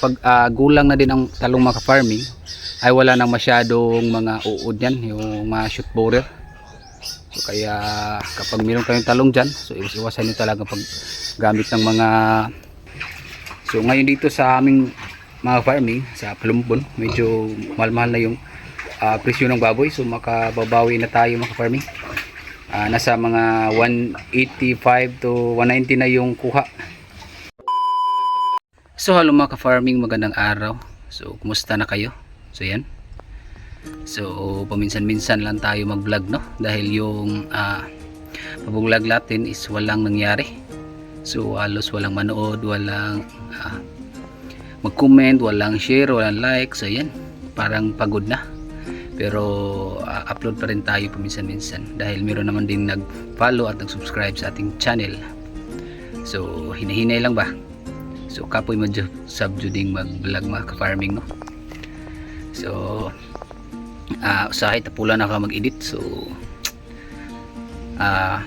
pag ah, gulang na din ang talong mga farming ay wala nang masyadong mga uod yan yung mga shoot borer. So kaya kapag meron kayong talong dyan so iwas-iwasan nyo talaga pag gamit ng mga so ngayon dito sa aming mga farming sa Plumbon medyo mahal-mahal na yung ah, presyo ng baboy. So makababawi na tayo mga farming Ah, nasa mga 185 to 190 na yung kuha So hello mga ka-farming, magandang araw. So kumusta na kayo? So yan. So paminsan-minsan lang tayo mag-vlog no dahil yung uh, pag-vlog natin is walang nangyari. So halos walang manood, walang ah, mag-comment, walang share, walang like. So yan, parang pagod na. Pero ah, upload pa rin tayo paminsan-minsan dahil meron naman din nag-follow at nag-subscribe sa ating channel. So hinahinay lang ba? So kapoy mo subjuding mag-vlog mga ka-farming no. So ah usahay tapula na ka mag-edit so ah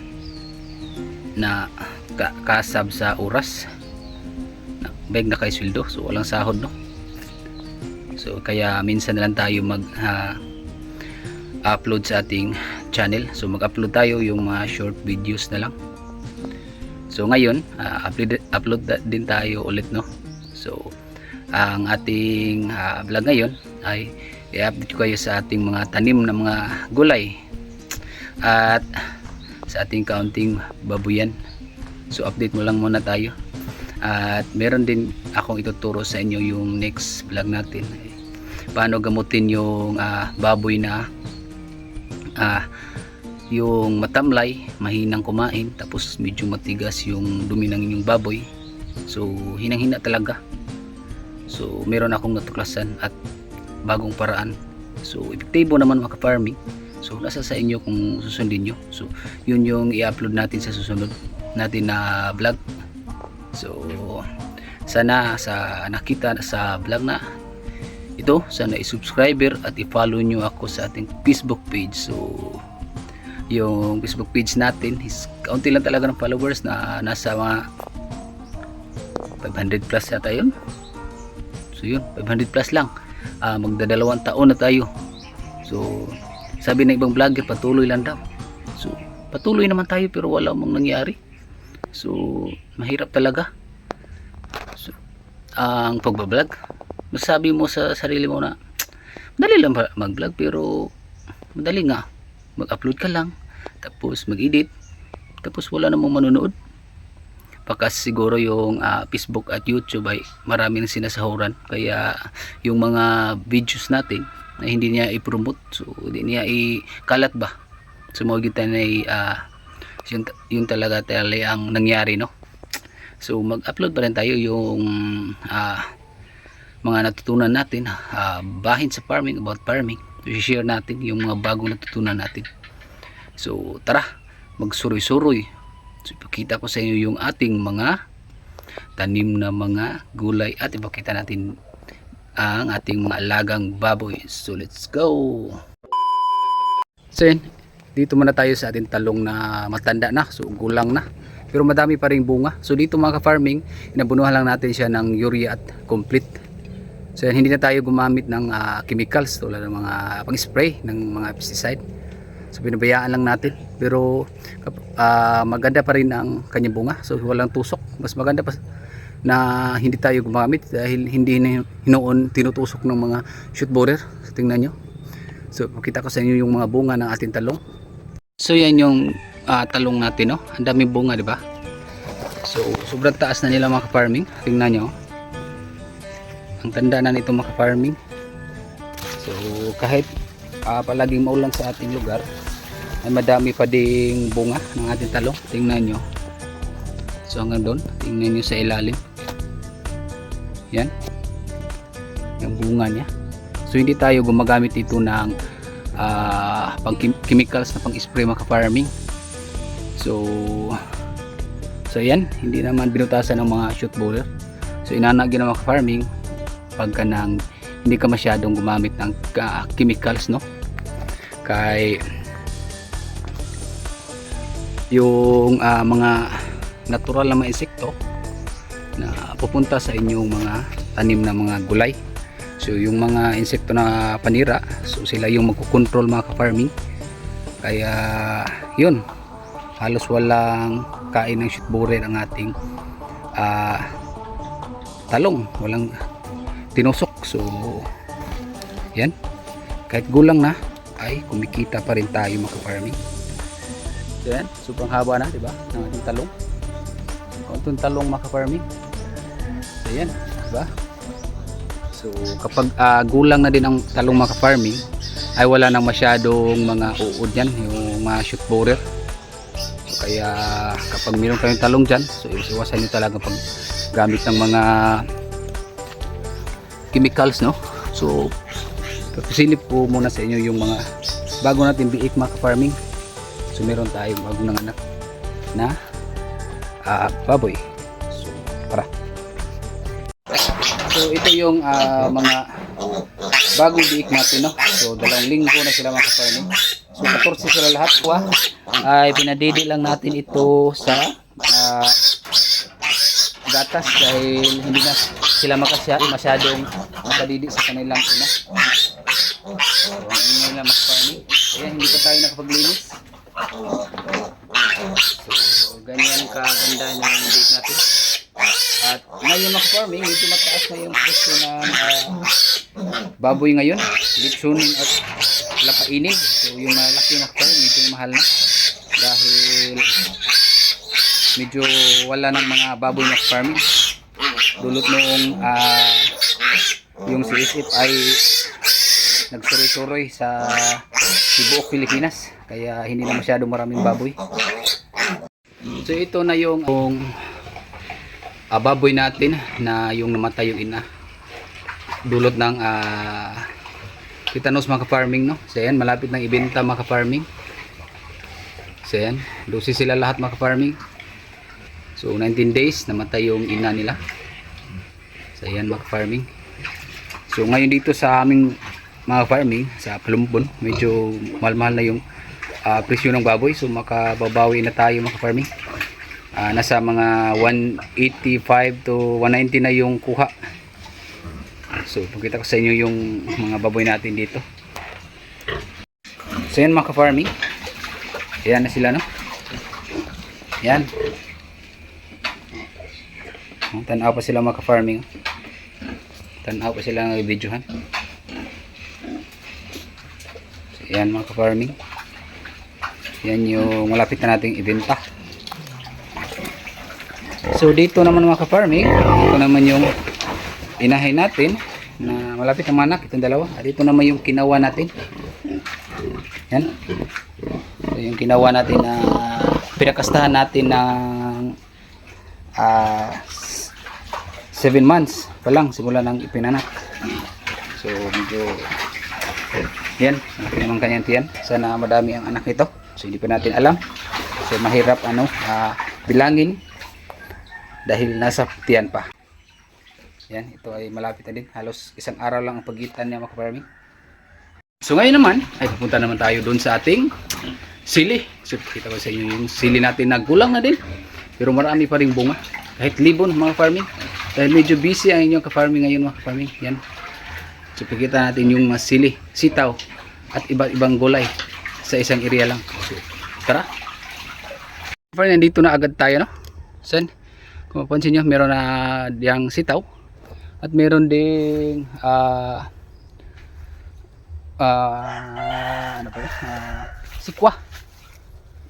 na ka, kasab sa oras na beg na kay sweldo so walang sahod no. So kaya minsan na lang tayo mag ah, upload sa ating channel. So mag-upload tayo yung mga short videos na lang. So ngayon, ah, upload, upload din tayo ulit no. So ang ating ah, vlog ngayon ay i-update ko kayo sa ating mga tanim na mga gulay at sa ating kaunting babuyan. So update mo lang muna tayo. At meron din akong ituturo sa inyo yung next vlog natin. Paano gamutin yung ah, baboy na ah, yung matamlay, mahinang kumain, tapos medyo matigas yung dumi ng inyong baboy. So, hinang-hina talaga. So, meron akong natuklasan at bagong paraan. So, epektibo naman mga farming So, nasa sa inyo kung susundin nyo. So, yun yung i-upload natin sa susunod natin na vlog. So, sana sa nakita sa vlog na ito, sana i-subscriber at i-follow nyo ako sa ating Facebook page. So, yung Facebook page natin. Is kaunti lang talaga ng followers na nasa mga 500 plus yata yun. So yun 500 plus lang. Ah, magdadalawang taon na tayo. So sabi ng ibang vlogger patuloy lang daw. So patuloy naman tayo pero wala mong nangyari. So mahirap talaga. So, ang pagbablog masabi mo sa sarili mo na madali lang ba mag-vlog pero madali nga. Mag-upload ka lang tapos mag-edit. Tapos wala namang manonood. Pakas siguro yung ah, Facebook at YouTube ay marami nang sinasahuran. Kaya yung mga videos natin na hindi niya i-promote so hindi niya i-kalat ba? So mo kita na uh, yung, yung talaga talaga ang nangyari no? So mag-upload pa rin tayo yung ah, mga natutunan natin ah, bahin sa farming about farming. I-share natin yung mga bagong natutunan natin so tara magsuroy-suroy. So ipakita ko sa inyo yung ating mga tanim na mga gulay at ipakita natin ang ating mga alagang baboy. So let's go! So yun dito muna tayo sa ating talong na matanda na. So gulang na. Pero madami pa rin bunga. So dito mga ka-farming inabunuhan lang natin siya ng urea at complete. So yan, hindi na tayo gumamit ng ah, chemicals tulad ng mga pang-spray ng mga pesticide so pinabayaan lang natin. Pero ah, maganda pa rin ang kanyang bunga. So walang tusok. Mas maganda pa na hindi tayo gumamit dahil hindi na hinoon tinutusok ng mga shoot borer. So, tingnan nyo. So makita ko sa inyo yung mga bunga ng ating talong. So yan yung ah, talong natin no? Ang daming bunga di ba? So sobrang taas na nila mga farming tingnan nyo ang tanda na nito mga farming so kahit ah, palaging maulan sa ating lugar ay madami pa ding bunga ng ating talong. Tingnan nyo. So hanggang doon. Tingnan nyo sa ilalim. Yan. Yung bunga niya. So hindi tayo gumagamit ito ng ah, pang chem- chemicals na pang spray mga farming so so yan. Hindi naman binutasan ng mga shoot borer. So inanagyan ng mga farming pagka nang hindi ka masyadong gumamit ng ah, chemicals no? Kay yung ah, mga natural na mga insekto na pupunta sa inyong mga tanim na mga gulay. So yung mga insekto na panira, so sila yung magkocontrol mga ka-farming. Kaya yun, halos walang kain ng shoot borer ang ating ah, talong, walang tinusok. So yan, kahit gulang na ay kumikita pa rin tayo mga ka-farming. Yan, sobrang haba na, di ba? Ng ating talong. Kaunting talong mga ka-farming. So yan, di ba? So kapag ah, gulang na din ang talong mga farming ay wala nang masyadong mga uod yan, yung mga shoot borer. So, kaya kapag meron kayong talong dyan, so iwasan nyo talaga pag gamit ng mga chemicals, no? So papisilip ko muna sa inyo yung mga bago natin biik mga farming. So meron tayong bagong nanganak na ah, baboy. So tara. So ito yung ah, mga bagong biik natin no. So dalawang linggo na sila mga. So 14 sila lahat kuha. Ay pinadidi lang natin ito sa ah, gatas dahil hindi na sila makasya masyadong makadidi sa kanilang ina. So ang ingay nila farming. Ayan hindi pa tayo nakapaglinis. So ganyan kaganda yung biik natin. At ngayon mga farming, medyo mataas na yung presyo ng ah, baboy ngayon. Litsunin at lapainin. So yung malaki na farm, medyo mahal na. Dahil medyo wala ng mga baboy na farming. Dulot noong ah, yung CSF ay nagsuroy-suroy sa Sibuok, Pilipinas. Kaya hindi na masyado maraming baboy. So ito na yung, yung ah, baboy natin na yung namatay yung ina. Dulot ng uh, titanos mga farming no? So yan malapit nang ibenta mga farming so yan dosi sila lahat mga farming so 19 days namatay yung ina nila. So yan mga farming so ngayon dito sa aming mga farming sa Plumpon medyo mahal-mahal na yung ah, presyo ng baboy. So makababawi na tayo mga farming Ah, nasa mga 185 to 190 na yung kuha. So pakita ko sa inyo yung mga baboy natin dito. So yan mga ka-farming. Yan na sila no? Yan tanaw pa sila mga ka-farming. Tanaw pa sila ng videohan so, yan mga ka-farming yan yung malapit na nating ibenta So dito naman mga ka-farming, ito naman yung inahin natin na malapit na manak, itong dalawa. At ito naman yung kinawa natin. Yan. So, yung kinawa natin na pinakastahan natin ng 7 months pa lang simula ng ipinanak. So medyo yan, naman kanyang tiyan. Sana madami ang anak nito. So hindi pa natin alam. So mahirap ano, ah, bilangin dahil nasa tiyan pa. Yan, ito ay malapit na din. Halos isang araw lang ang pagitan niya mga farming. So ngayon naman, ay pupunta naman tayo doon sa ating sili. So kita ko sa inyo yung sili natin na gulang na din. Pero marami pa rin bunga. Kahit libon mga farming. Dahil medyo busy ang inyong ka-farming ngayon mga farming. Yan. So pakita natin yung mga sili, sitaw, at iba't ibang gulay sa isang area lang. Tara. Farming, nandito na agad tayo no? Saan? Kung mapansin nyo, meron na diyang sitaw at meron ding ah ah ano pa yun? Ah, sikwa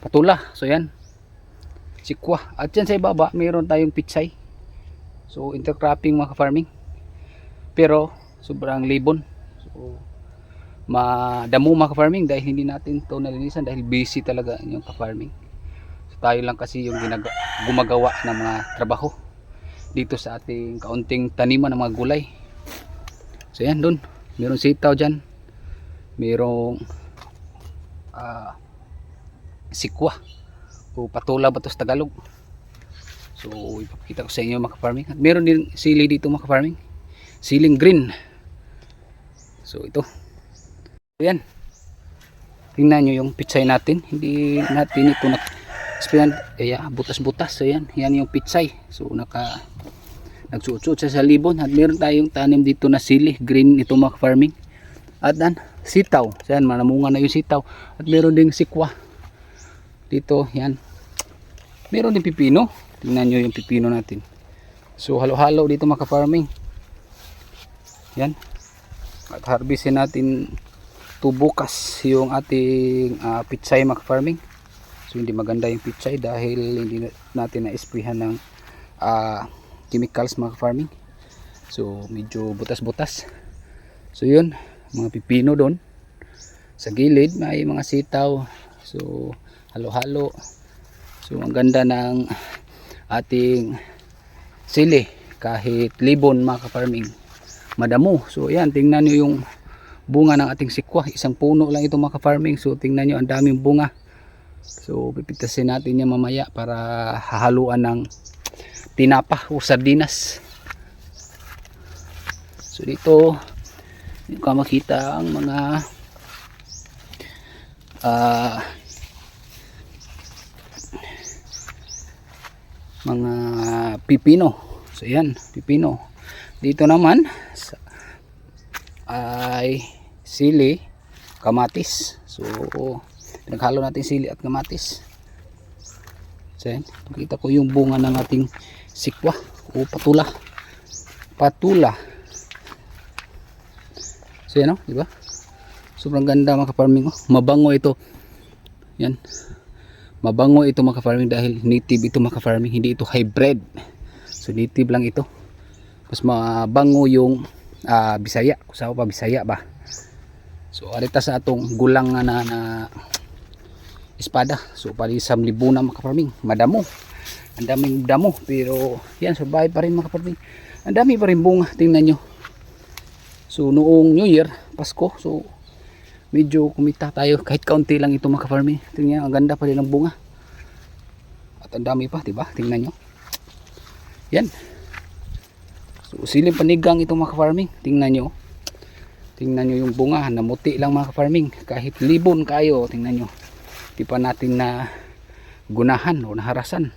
patula so yan sikwa at yan sa ibaba meron tayong pitsay so intercropping mga farming pero sobrang libon. So madamo mga farming dahil hindi natin to nalinisan dahil busy talaga yung ka-farming. So tayo lang kasi yung gumagawa ng mga trabaho dito sa ating kaunting taniman ng mga gulay. So yan dun. Meron sitaw dyan. Merong ah, sikwa o patula ba to sa Tagalog? So ipapakita ko sa inyo mga farming meron din sili dito mga farming siling green so ito. Yan. Tingnan nyo yung pitsay natin. Hindi natin ito na eh, butas-butas. So yan. Yan yung pitsay. So naka nagsuot siya sa libon. At meron tayong tanim dito na sili. Green ito mga farming. At dan sitaw. Yan manamunga na yung sitaw. At meron ding sikwa. Dito yan. Meron din pipino. Tingnan nyo yung pipino natin. So halo halo dito mga farming yan at harvestin natin to bukas yung ating uh, pitsay mga farming so hindi maganda yung pitsay dahil hindi na- natin na-sprayhan ng ah, chemicals mga farming so medyo butas-butas. So yun mga pipino doon. Sa gilid may mga sitaw. So halo-halo. So ang ganda ng ating sili kahit libon mga farming madamo. So yan tingnan nyo yung bunga ng ating sikwa. Isang puno lang ito mga farming so tingnan nyo ang daming bunga. So pipitasin natin yan mamaya para hahaluan ng tinapa o sardinas. So dito hindi ka ang mga ah mga pipino. So yan pipino. Dito naman ay sili kamatis. So pinaghalo natin sili at kamatis. So nakita ko yung bunga ng ating sikwa o patula. Patula. So yan o di ba? Sobrang ganda mga kaparming oh. mabango ito. Yan. Mabango ito mga farming dahil native ito mga farming hindi ito hybrid. So native lang ito mas mabango yung ah, bisaya. Kung saan pa bisaya ba? So alita sa atong gulang nga na, na espada. So palisam libuna mga farming madamo. Ang daming damo pero yan survive pa rin mga farming ang dami pa rin bunga tingnan nyo. So noong new year pasko so medyo kumita tayo. Kahit kaunti lang ito mga farming tingnan ang ganda pa rin ng bunga. At ang dami pa diba tingnan nyo. Yan so siling panigang ito mga farming tingnan nyo. Tingnan nyo yung bunga. Namuti lang mga farming kahit libon kayo tingnan nyo. Di pa natin na gunahan o naharasan.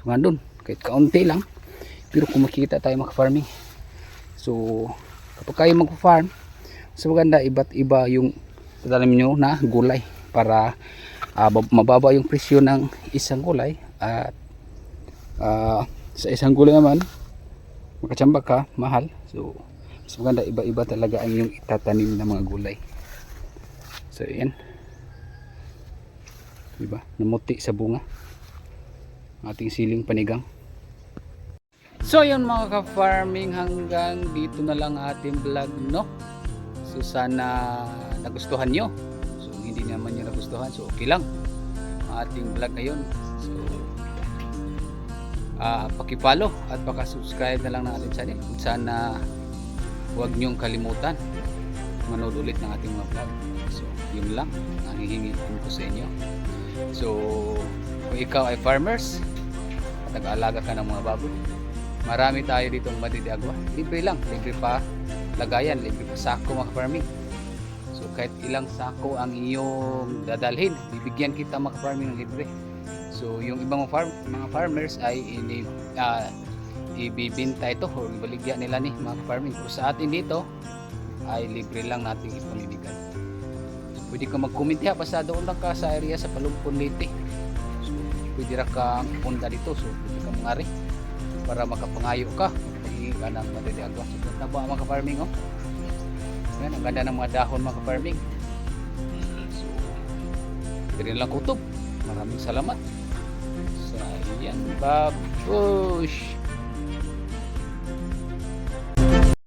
So nga dun kahit kaunti lang. Pero kumakita tayo mga farming so kapag kayo mag-farm mas maganda iba't iba yung tatanim nyo na gulay para bab- mababa yung presyo ng isang gulay at ah, sa isang gulay naman makachamba ka mahal so mas maganda iba-iba talaga ang yung itatanim ng mga gulay so yan diba namuti sa bunga ating siling panigang So yun mga ka-farming hanggang dito na lang ating vlog no. So sana nagustuhan nyo. So hindi naman nyo nagustuhan so okay lang. Ang ating vlog ngayon. So ah paki-follow at paka-subscribe na lang ng ating channel. Kung sana huwag nyong kalimutan manood ulit ng ating mga vlog. So yun lang ang hihingi ko sa inyo. So kung ikaw ay farmers at nag-aalaga ka ng mga baboy marami tayo dito ng madidiagwa libre lang libre pa lagayan libre pa sako mga farming so kahit ilang sako ang iyong dadalhin bibigyan kita mga farming ng libre so yung ibang farm, mga farmers ay ini, ah, ibibinta ito o ibaligyan nila ni mga farming. Pero sa atin dito ay libre lang nating ipamibigay so, pwede ka mag-comment ha basta doon lang ka sa area sa Palumpon Leyte. So pwede ra kang punta dito. So pwede ka mangari para makapangayo ka. Pag ka ng matitiagwa so taba mga farming oh. Yan ang ganda ng mga dahon mga farming. So pwede lang kutob maraming salamat. sa yan. Babush